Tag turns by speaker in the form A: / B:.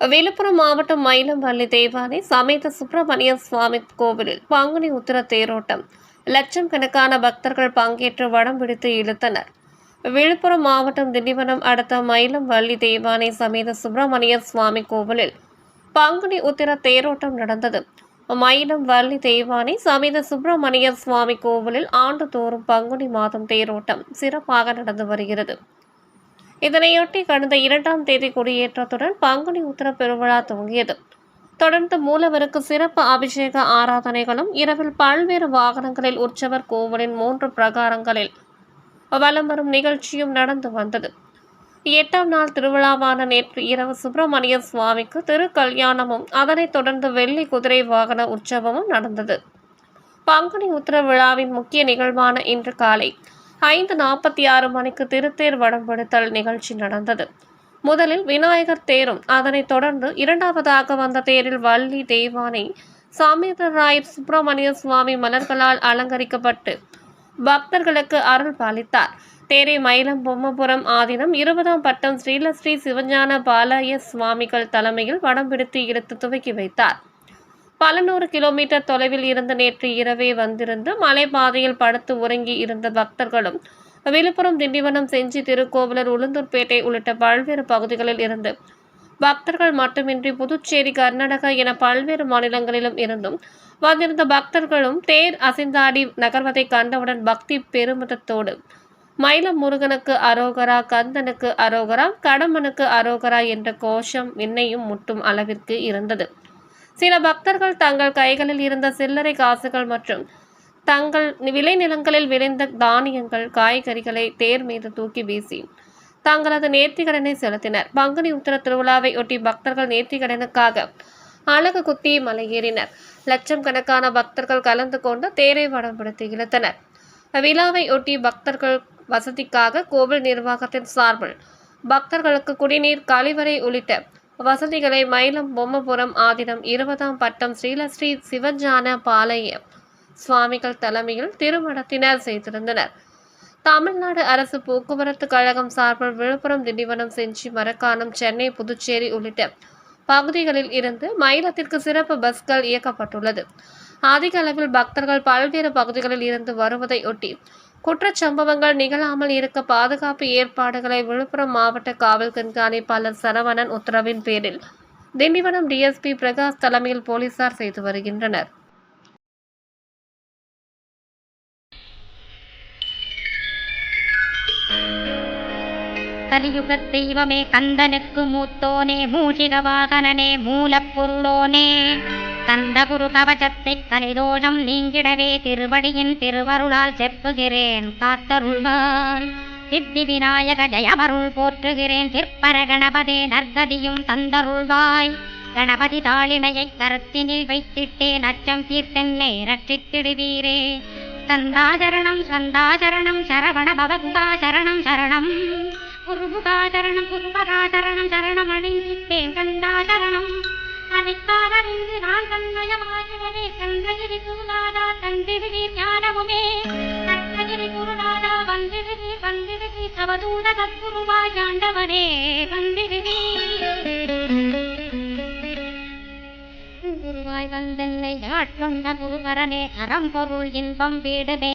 A: விழுப்புரம் மாவட்டம் மயிலம்பள்ளி தேவாலய சமேத சுப்பிரமணிய சுவாமி கோவிலில் பங்குனி உத்திர தேரோட்டம். லட்சம் கணக்கான பக்தர்கள் பங்கேற்று வடம் பிடித்து இழுத்தனர். விழுப்புரம் மாவட்டம் திண்டிவனம் அடுத்த மயிலம்பள்ளி தேவாலய சமேத சுப்பிரமணிய சுவாமி கோவிலில் பங்குனி உத்திர தேரோட்டம் நடந்தது. மயிலம் வள்ளி தேவானை சமேத சுப்பிரமணிய சுவாமி கோவிலில் ஆண்டுதோறும் பங்குனி மாதம் தேரோட்டம் சிறப்பாக நடந்து வருகிறது. இதனையொட்டி கடந்த இரண்டாம் தேதி கொடியேற்றத்துடன் பங்குனி உத்திர பெருவிழா துவங்கியது. தொடர்ந்து மூலவருக்கு சிறப்பு அபிஷேக ஆராதனைகளும் இரவில் பல்வேறு வாகனங்களில் உற்சவர் கோவிலின் மூன்று பிரகாரங்களில் வலம் வரும் நிகழ்ச்சியும் நடந்து வந்தது. எட்டாம் நாள் திருவிழாவான நேற்று இரவு சுப்பிரமணிய சுவாமிக்கு திருக்கல்யாணமும் அதனைத் தொடர்ந்து வெள்ளி குதிரை வாகன உற்சவமும் நடந்தது. பங்குனி உத்திர விழாவின் முக்கிய நிகழ்வான இன்று காலை ஐந்து நாற்பத்தி ஆறு மணிக்கு திருத்தேர் வடம்பெடுத்தல் நிகழ்ச்சி நடந்தது. முதலில் விநாயகர் தேரும் அதனைத் தொடர்ந்து இரண்டாவதாக வந்த தேரில் வள்ளி தேவானை சாமிதராயர் சுப்பிரமணிய சுவாமி மலர்களால் அலங்கரிக்கப்பட்டு பக்தர்களுக்கு அருள் பாலித்தார். தேரை மயிலம் பொம்மபுரம் ஆதீனம் இருபதாம் பட்டம் ஸ்ரீலஸ்ரீ சிவஞான பாலய சுவாமிகள் தலைமையில் வடம் பிடித்து எடுத்து துவக்கி வைத்தார். பல நூறு கிலோமீட்டர் தொலைவில் இருந்து நேற்று இரவே வந்திருந்து மலைப்பாதையில் படுத்து உறங்கி இருந்த பக்தர்களும் விழுப்புரம் திண்டிவனம் செஞ்சி திருக்கோவிலூர் உளுந்தூர்பேட்டை உள்ளிட்ட பல்வேறு பகுதிகளில் இருந்து பக்தர்கள் மட்டுமின்றி புதுச்சேரி கர்நாடகா என பல்வேறு மாநிலங்களிலும் இருந்தும் வந்திருந்த பக்தர்களும் தேர் அசைந்தாடி நகர்வதை கண்டவுடன் பக்தி பெருமிதத்தோடு மயிலம் முருகனுக்கு அரோகரா கந்தனுக்கு அரோகரா கடம்பனுக்கு அரோகரா என்ற கோஷம் விண்ணையும் முட்டும் அளவிற்கு இருந்தது. சில பக்தர்கள் தங்கள் கைகளில் இருந்த சில்லறை காசுகள் மற்றும் தங்கள் விளைநிலங்களில் விளைந்த தானியங்கள் காய்கறிகளை தேர் மீது தூக்கி வீசி தங்களது நேர்த்திக்கடனை செலுத்தினர். பங்குனி உத்தர திருவிழாவை ஒட்டி பக்தர்கள் நேர்த்திக்கடனுக்காக அழகு குத்தி மலையேறினர். லட்சம் கணக்கான பக்தர்கள் கலந்து கொண்டு தேரை வடம் பிடித்து இழுத்தனர். விழாவை ஒட்டி பக்தர்கள் வசதிக்காக கோவில் நிர்வாகத்தின் சார்பில் பக்தர்களுக்கு குடிநீர் கழிவறை உள்ளிட்ட வசதிகளை மயிலம் பொம்மபுரம் ஆதினம் இருபதாம் பட்டம் ஸ்ரீலஸ்ரீ சிவஞான பாளைய சுவாமிகள் தலைமையில் திருமணத்தினர் செய்திருந்தனர். தமிழ்நாடு அரசு போக்குவரத்து கழகம் சார்பில் விழுப்புரம் திண்டிவனம் செஞ்சி மரக்காணம் சென்னை புதுச்சேரி உள்ளிட்ட பகுதிகளில் இருந்து மயிலத்திற்கு சிறப்பு பஸ்கள் இயக்கப்பட்டுள்ளது. அதிக அளவில் பக்தர்கள் பல்வேறு பகுதிகளில் இருந்து வருவதை ஒட்டி குற்றச்சம்பவங்கள் நிகழாமல் இருக்க பாதுகாப்பு ஏற்பாடுகளை விழுப்புரம் மாவட்ட காவல் கண்காணிப்பாளர் சரவணன் உத்தரவின் பேரில் திண்டிவனம் டிஎஸ்பி பிரகாஷ் தலைமையில் போலீசார் செய்து வருகின்றனர்.
B: கலியுக தெய்வமே கந்தனுக்கு மூத்தோனே மூஷிக வாகனனே மூலப்பொருளோனே கந்தகுரு கவசத்தை கலிதோஷம் நீங்கிடவே திருவடியின் திருவருளால் செப்புகிறேன். காத்தருள்வான். சித்தி விநாயக ஜயமருள் போற்றுகிறேன். சிற்பர கணபதே நர்கதியும் தந்தருள்வாய். கணபதி தாளினையை கருத்தினில் வைத்திட்டே நச்சம் தீர்த்தென்னை ரட்சித்திடுவீரே. சந்தாசரணம் சந்தாசரணம் சரவண பவந்தா சரணம். சரணம் குருபுகாசரணம் குருபகாசரணம் சரணம் அடைந்திட்டேன் கந்தாசரணம் அனைத்தாரறிந்து நான் தன்மயமாகவே கந்தகிரி குருநாதா தந்திருவி ஞானமுமே. கந்தகிரி குருநாதா வந்திருவி வந்திருவி சவதூத சத்குருவாய் ஆண்டவனே வந்திருவி குருவாய் ஆட்கொண்ட குருவரனே அறம் பொருள் இன்பம் வீடுமே.